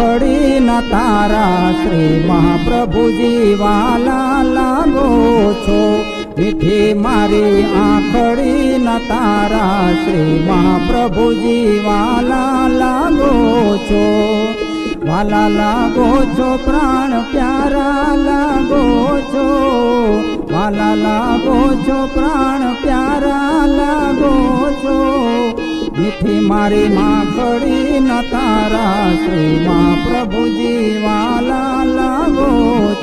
મીઠી મારી આંખડી ન તારા શ્રી મહાપ્રભુજી વાલા લાગો છો. મીઠી મારી આંખડી ન તારા શ્રી મહાપ્રભુજી વાલા લાગો છો. વાલા લાગો છો, પ્રાણ પ્યારા લાગો છો. વાલા લાગો છો, પ્રાણ પ્યારા લાગો છો. મીઠી મારી માખડી ન તારા શ્રી મહાપ્રભુજી વાલા લાગો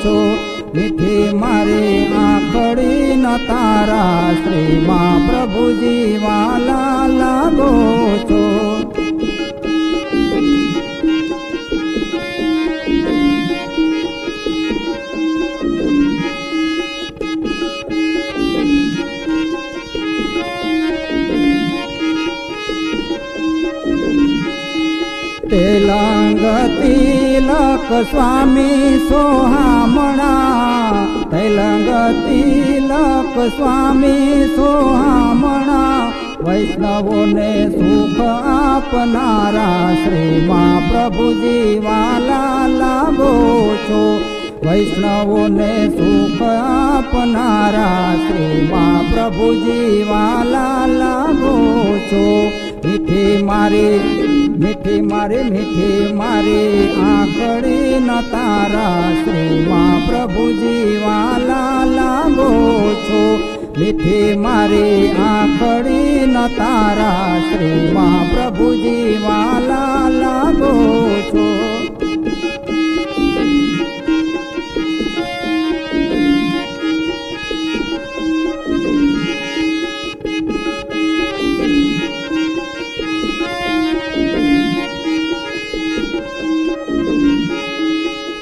છો. મીઠી મારી આંખડી ન તારા શ્રી મહાપ્રભુજી વાલા લાગો છો. તિલક સ્વામી સોહામણા તેલંગ તિલક સ્વામી સોહામણા વૈષ્ણવોને સુખ આપનારા શ્રી મહાપ્રભુજી વાલા લાગો છો વૈષ્ણવોને સુખ આપનારા શ્રી મહાપ્રભુજી વાલા લાગો છો મીઠી મારી મીઠી મારી મીઠી મારી. આંખડી ન તારા શ્રી મહાપ્રભુજી વાલા લાગો છો. મીઠી મારી આંખડી ન તારા શ્રી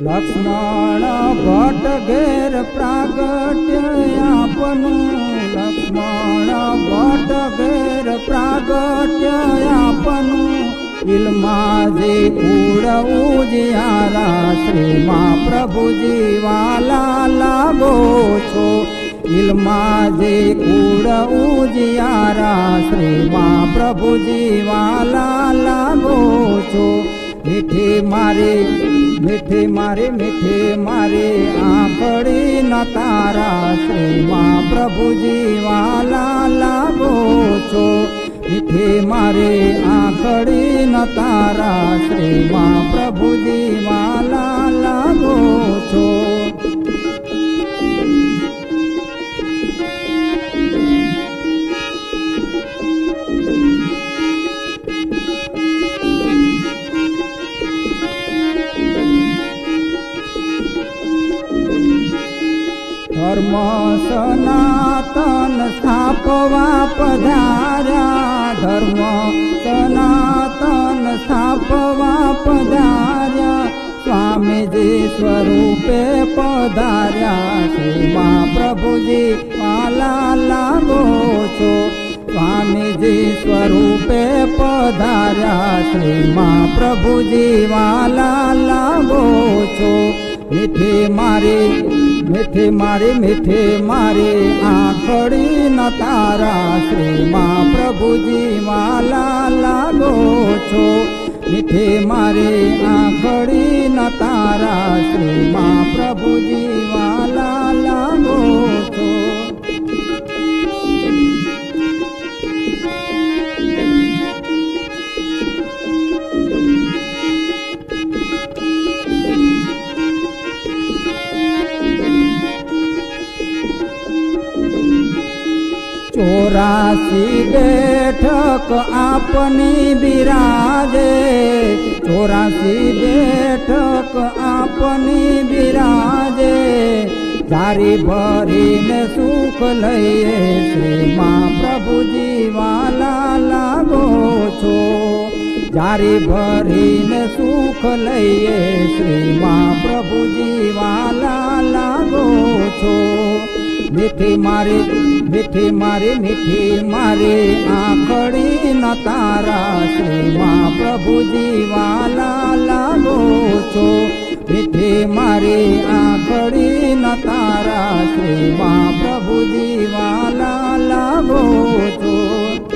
લક્ષ્મણ ભટ્ટ ઘેર પ્રાગટ્ય આપનું. લક્ષ્મણ ભટ્ટ ઘેર પ્રાગટ્ય આપનું. ઇલમાજી કુળ ઉજિયારા શ્રી મહાપ્રભુજી વાલા લાગો છો. ઇલમાજી કુળ ઉજિયારા શ્રી મહાપ્રભુજી વાલા લાગો છો. મીઠી મારી મીઠી મારી મીઠી મારી આંખડી ન તારા શ્રી મહાપ્રભુજી વાલા લાગો છો. મીઠી મારી આંખડી ન તારા શ્રી મહાપ્રભુજી વાલા લાગો છો. ધર્મ સનાતન સ્થાપવા પધાર્યા. ધર્મ સનાતન સ્થાપવા પધાર્યા. સ્વામીજી સ્વરૂપે પધાર્યા. શ્રી મહાપ્રભુજી માલા લાગો છો. સ્વામીજી સ્વરૂપે પધાર્યા. શ્રી મહાપ્રભુજી વાલા લાગો છો. મીઠી મારે મીઠે મારે મીઠે મારે. આંખડી ન તારા શ્રી મહાપ્રભુજી વાલા લાગો છો. મીઠે મારે, આંખડી ન તારા શ્રી મહાપ્રભુજી વાલા લાગો ચોરાસી બેઠક આપની બિરાજે. ચોરાસી બેઠક આપની બિરાજે. તારી ભરીને સુખ લઈએ શ્રીમાં પ્રભુજી વાલા લાગો છો. જારી ભરીને સુખ લઈએ શ્રી પ્રભુજી વાલા લાગો છો. મીઠી મારી મીઠી મારી મીઠી મારી. આંખડી ન તારા શ્રી પ્રભુજી વાલા લાગો છો. મીઠી મારી, આંખડી ન તારા શ્રી પ્રભુજી વાલા લાગો છો.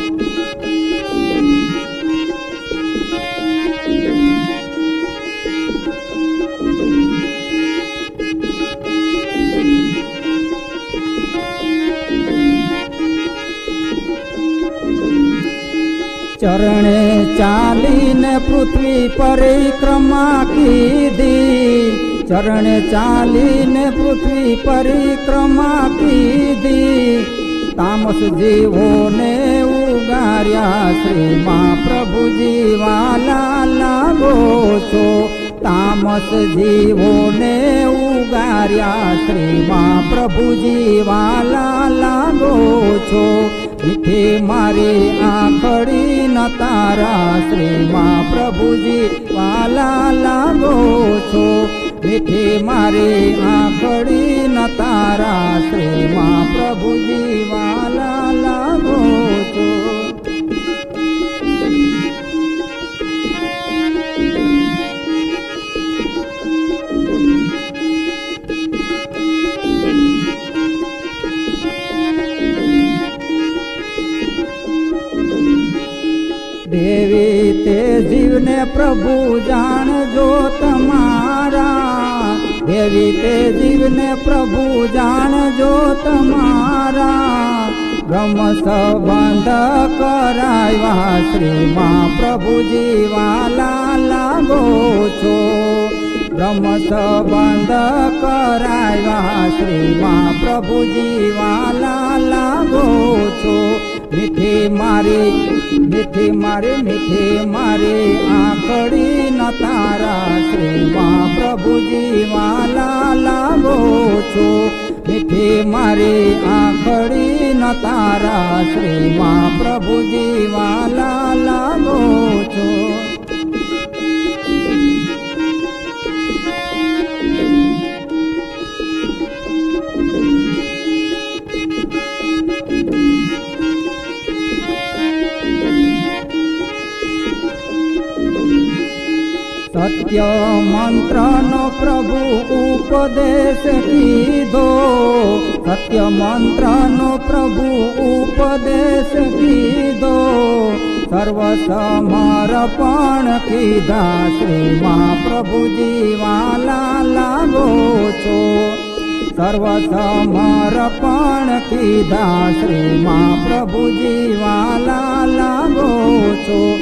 ચરણે ચાલીને પૃથ્વી પરિક્રમા કીધી. ચરણે ચાલીને પૃથ્વી પરિક્રમા કીધી. તામસ જીવોને ઉગાર્યા શ્રીમાં પ્રભુજી વાલા લાગો છો. તામસ જીવોને ઉગાર્યા શ્રીમાં પ્રભુજી વાલા લાગો છો. મીઠી મારી આંખડી તારા શ્રીમાં પ્રભુજી વાલા લાગો છો. મીઠી મારી આંખડી ન તારા શ્રીમાં પ્રભુજી વાલા લાગો છો. પ્રભુ જાણજો તમારા. દેવી તે જીવને પ્રભુ જાણજો તમારા. બ્રહ્મ સંબંધ કરાવ્યા, શ્રીમાં પ્રભુજી વાલા લાગો છો. બ્રહ્મ સંબંધ કરાવ્યા, શ્રીમાં પ્રભુજી વાલા લાગો છો. મીઠી મારી મીઠી મારી મીઠી મારી. આંખડી ન તારા શ્રીમાં પ્રભુજી વાલા લાવો છો. મીઠી મારી, આંખડી ન તારા શ્રીમાં પ્રભુજી વાલા લાવો છો. ઉપદેશ કીધો. સત્ય મંત્રનો પ્રભુ ઉપદેશ કીધો. સર્વ સમર્પણ કીધા. શ્રીમાં પ્રભુજી વાલા લાગો છો. સર્વ સમર્પણ કીધા. શ્રીમાં પ્રભુજી વાલા લાગો છો.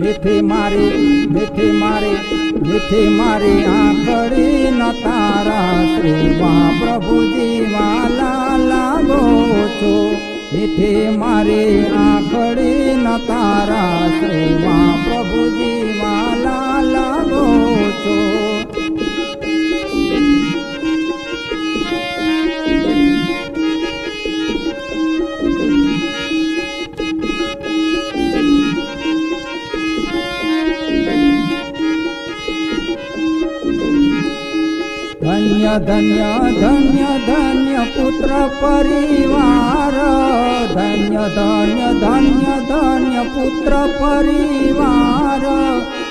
મીઠી મારી મીઠી મારી મીઠી મારી આંખડી ન તારા શ્રીમાં પ્રભુજી વાલા લાગો છો. મીઠી મારી આંખડી ન તારા શ્રી મા વાલા ધન્ય ધન્ય ધન્ય ધન્ય પુત્ર પરિવાર. ધન્ય ધન્ય ધન્ય ધન્ય પુત્ર પરિવાર.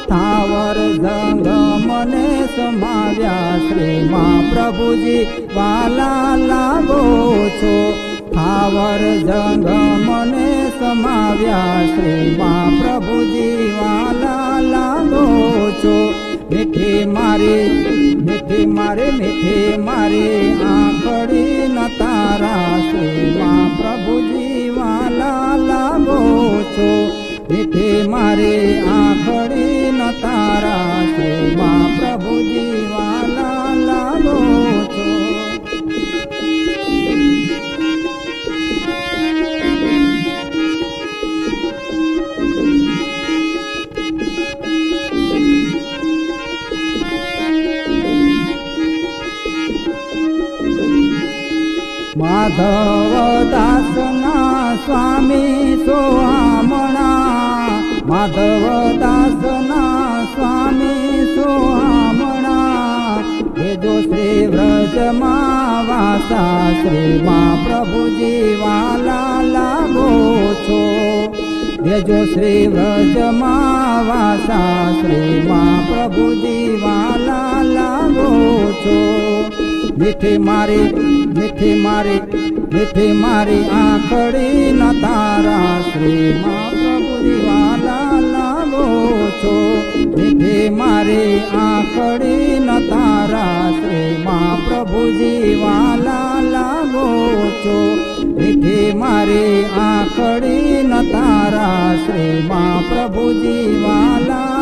થાવર જંગ મને સમાવ્યા. શ્રીમાં પ્રભુજી વાલા લાગો છો. થાવર જંગ મને સમાવ્યા. શ્રીમાં પ્રભુજી વાલા લાગો છો. મીઠી મારી મીઠી મારી મીઠી મારી. આંખડી ન તારા શ્રીમાં પ્રભુજી વાલા લાગો છો. મીઠી મારી આંખડી ન તારા શ્રીમાં પ્રભુજી માધવ દાસના સ્વામી સોહામણા માધવ દાસના સ્વામી સોહામણા જો શ્રી વ્રજમાં વાસા શ્રીમાં પ્રભુજી વાલા લાગો છો જો શ્રી વ્રજમાં વાસા શ્રીમાં પ્રભુજી વાલા લાગો છો મીઠી મારી મીઠી મારી મીઠી મારી આંખડી ન તારા શ્રીમાં પ્રભુજી વાલા લાગો છો. મીઠી મારી આંખડી ન તારા શ્રીમાં પ્રભુજી વાલા લાગો છો. મીઠી મારી આંખડી ન તારા શ્રીમાં પ્રભુજી વાલા લાગો છો